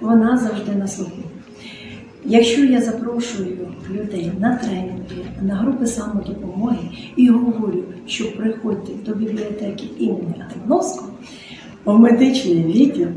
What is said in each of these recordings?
вона завжди на слуху. Якщо я запрошую людей на тренінги, на групи самодопомоги і говорю, що приходьте до бібліотеки імені Атамановського, в медичний відділ,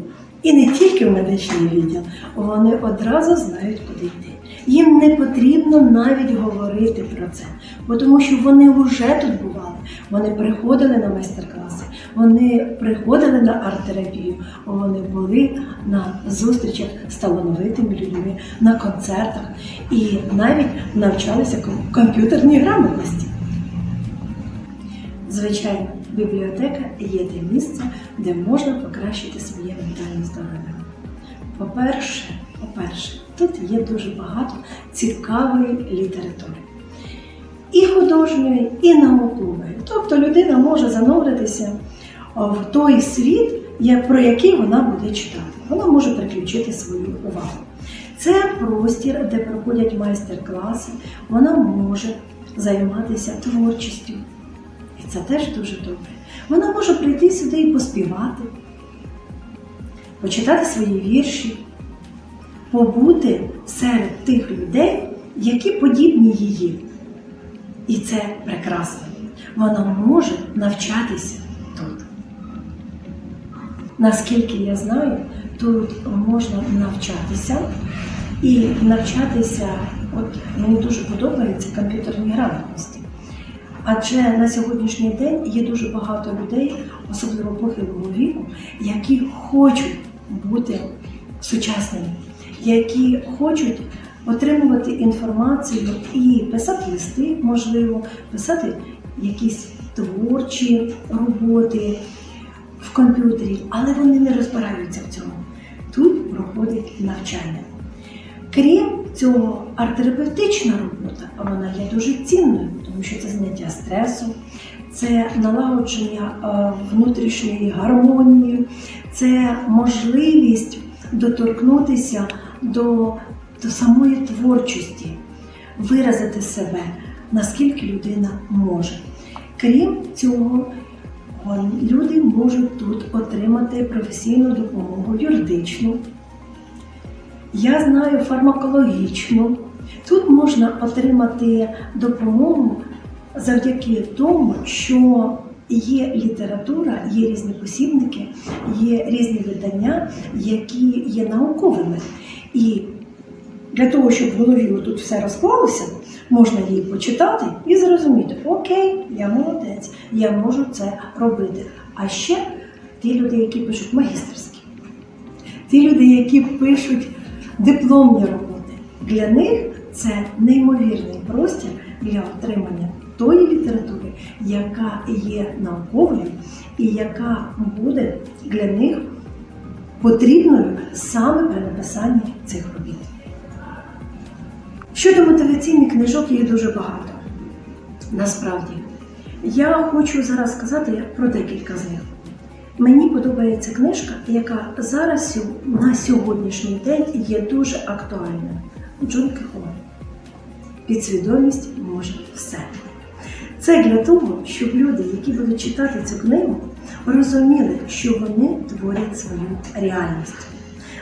і не тільки в медичний відділ, вони одразу знають, куди йти. Їм не потрібно навіть говорити про це, бо тому що вони вже тут бували. Вони приходили на майстер-класи, вони приходили на арт-терапію, вони були на зустрічах з талановитими людьми, на концертах і навіть навчалися ком- комп'ютерній грамотності. Звичайно, бібліотека є те місце, де можна покращити своє ментальне здоров'я. По-перше, по-перше, тут є дуже багато цікавої літератури. І художньої, і наукової. Тобто людина може зануритися в той світ, про який вона буде читати. Вона може переключити свою увагу. Це простір, де проходять майстер-класи, вона може займатися творчістю. І це теж дуже добре. Вона може прийти сюди і поспівати, почитати свої вірші, побути серед тих людей, які подібні її. І це прекрасно. Вона може навчатися. Наскільки я знаю, тут можна навчатися і навчатися, от мені дуже подобається комп'ютерні грамотності. Адже на сьогоднішній день є дуже багато людей, особливо похилого віку, які хочуть бути сучасними, які хочуть отримувати інформацію і писати листи, можливо, писати якісь творчі роботи комп'ютері, але вони не розбираються в цьому. Тут проходить навчання. Крім цього, арт-терапевтична робота вона є дуже цінною, тому що це зняття стресу, це налагодження е, внутрішньої гармонії, це можливість доторкнутися до, до самої творчості, виразити себе, наскільки людина може. Крім цього, люди можуть тут отримати професійну допомогу юридичну, я знаю фармакологічну. Тут можна отримати допомогу завдяки тому, що є література, є різні посібники, є різні видання, які є науковими. І для того, щоб в голові тут все розклалося, можна її почитати і зрозуміти, окей, я молодець, я можу це робити. А ще ті люди, які пишуть магістерські, ті люди, які пишуть дипломні роботи, для них це неймовірний простір для отримання тої літератури, яка є науковою і яка буде для них потрібною саме при написанні цих робіт. Щодо мотиваційних книжок їх дуже багато. Насправді, я хочу зараз сказати про декілька з них. Мені подобається книжка, яка зараз на сьогоднішній день є дуже актуальною. Джон Кехоль. Підсвідомість може все. Це для того, щоб люди, які будуть читати цю книгу, розуміли, що вони творять свою реальність.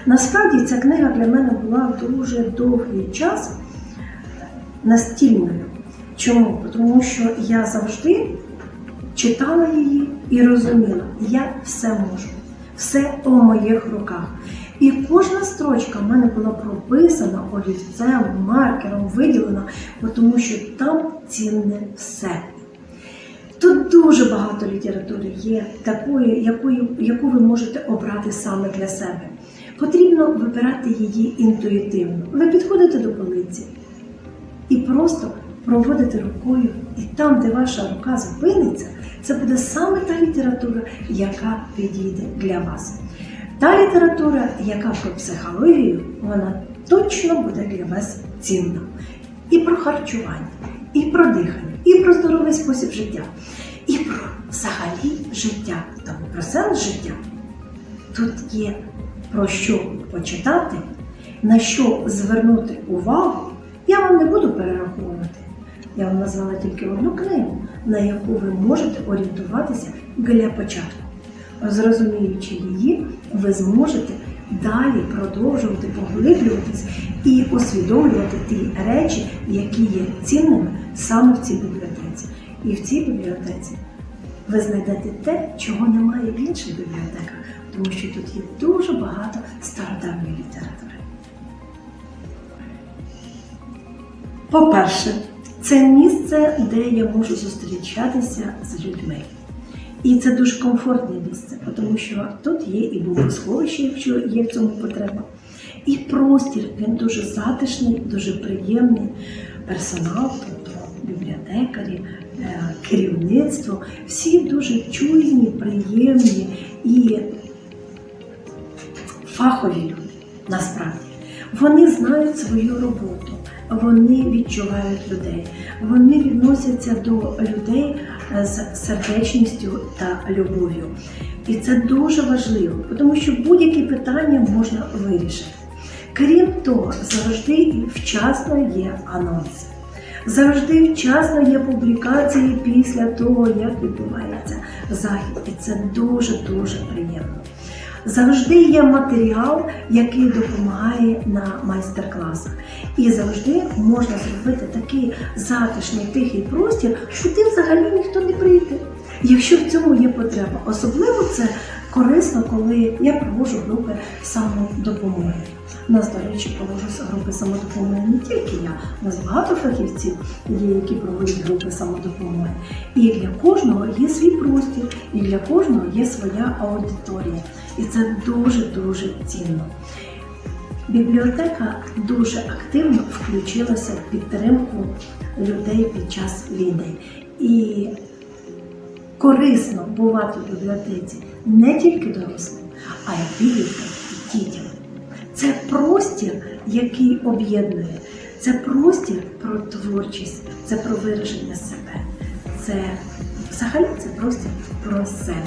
Насправді ця книга для мене була дуже довгий час настільною. Чому? Тому що я завжди читала її і розуміла, я все можу, все у моїх руках. І кожна строчка в мене була прописана олівцем, маркером, виділена, тому що там цінне все. Тут дуже багато літератури є, такої, якої, яку ви можете обрати саме для себе. Потрібно вибирати її інтуїтивно. Ви підходите до полиці і просто проводите рукою, і там, де ваша рука зупиниться, це буде саме та література, яка підійде для вас. Та література, яка про психологію, вона точно буде для вас цінна. І про харчування, і про дихання, і про здоровий спосіб життя, і про взагалі життя, тому про сенс життя. Тут є про що почитати, на що звернути увагу. Я вам не буду перераховувати. Я вам назвала тільки одну книгу, на яку ви можете орієнтуватися для початку. Зрозуміючи її, ви зможете далі продовжувати поглиблюватись і усвідомлювати ті речі, які є цінними саме в цій бібліотеці. І в цій бібліотеці ви знайдете те, чого немає в інших бібліотеках, тому що тут є дуже багато стародавньої літератури. По-перше, це місце, де я можу зустрічатися з людьми. І це дуже комфортне місце, тому що тут є і бомбосховище, якщо є в цьому потреба. І простір він дуже затишний, дуже приємний. Персонал, тобто бібліотекарі, е, керівництво, всі дуже чуйні, приємні і фахові люди насправді. Вони знають свою роботу, вони відчувають людей, вони відносяться до людей е, з сердечністю та любов'ю. І це дуже важливо, тому що будь-які питання можна вирішити. Крім того, завжди вчасно є анонси. Завжди вчасно є публікації після того, як відбувається захід. І це дуже-дуже приємно. Завжди є матеріал, який допомагає на майстер-класах. І завжди можна зробити такий затишний тихий простір, що ти взагалі ніхто не прийде. Якщо в цьому є потреба, особливо це корисно, коли я проводжу групи самодопомоги. У нас, до речі, проводжу групи самодопомоги не тільки я, у нас багато фахівців є, які проводять групи самодопомоги. І для кожного є свій простір, і для кожного є своя аудиторія. І це дуже-дуже цінно. Бібліотека дуже активно включилася в підтримку людей під час війни. І корисно бувати в бібліотеці не тільки дорослим, а й підліткам і дітям. Це простір, який об'єднує. Це простір про творчість, це про вираження себе. Це взагалі це простір про себе.